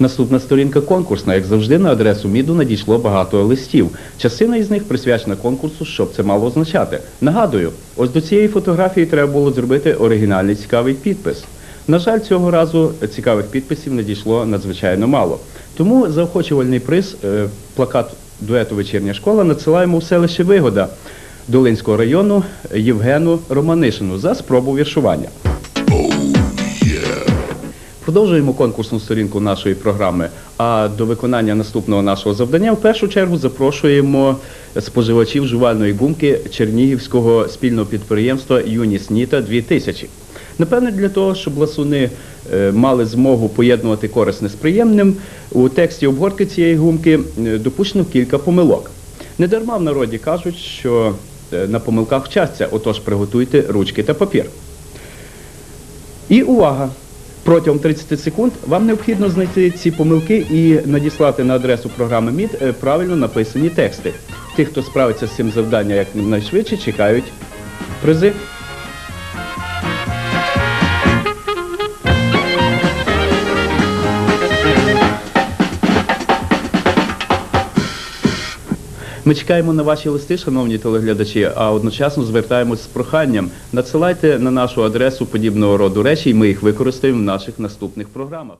Наступна сторінка конкурсна. Як завжди, на адресу МІДу надійшло багато листів. Частина із них присвячена конкурсу, що б це мало означати. Нагадую, ось до цієї фотографії треба було зробити оригінальний цікавий підпис. На жаль, цього разу цікавих підписів надійшло надзвичайно мало. Тому заохочувальний приз, е, плакат дуету Вечірня школа надсилаємо в селище Вигода Долинського району Євгену Романишину за спробу віршування. Продовжуємо конкурсну сторінку нашої програми. А до виконання наступного нашого завдання в першу чергу запрошуємо споживачів жувальної гумки Чернігівського спільного підприємства Юніс Ніта 2000. Напевне, для того, щоб ласуни е, мали змогу поєднувати корисне з приємним, у тексті обгортки цієї гумки е, допущено кілька помилок. Недарма в народі кажуть, що е, на помилках вчаться, отож приготуйте ручки та папір. І увага! Протягом 30 секунд вам необхідно знайти ці помилки і надіслати на адресу програми МІД е, правильно написані тексти. Тих, хто справиться з цим завданням якнайшвидше, чекають призи. Ми чекаємо на ваші листи, шановні телеглядачі, а одночасно звертаємось з проханням. Надсилайте на нашу адресу подібного роду речі, і ми їх використаємо в наших наступних програмах.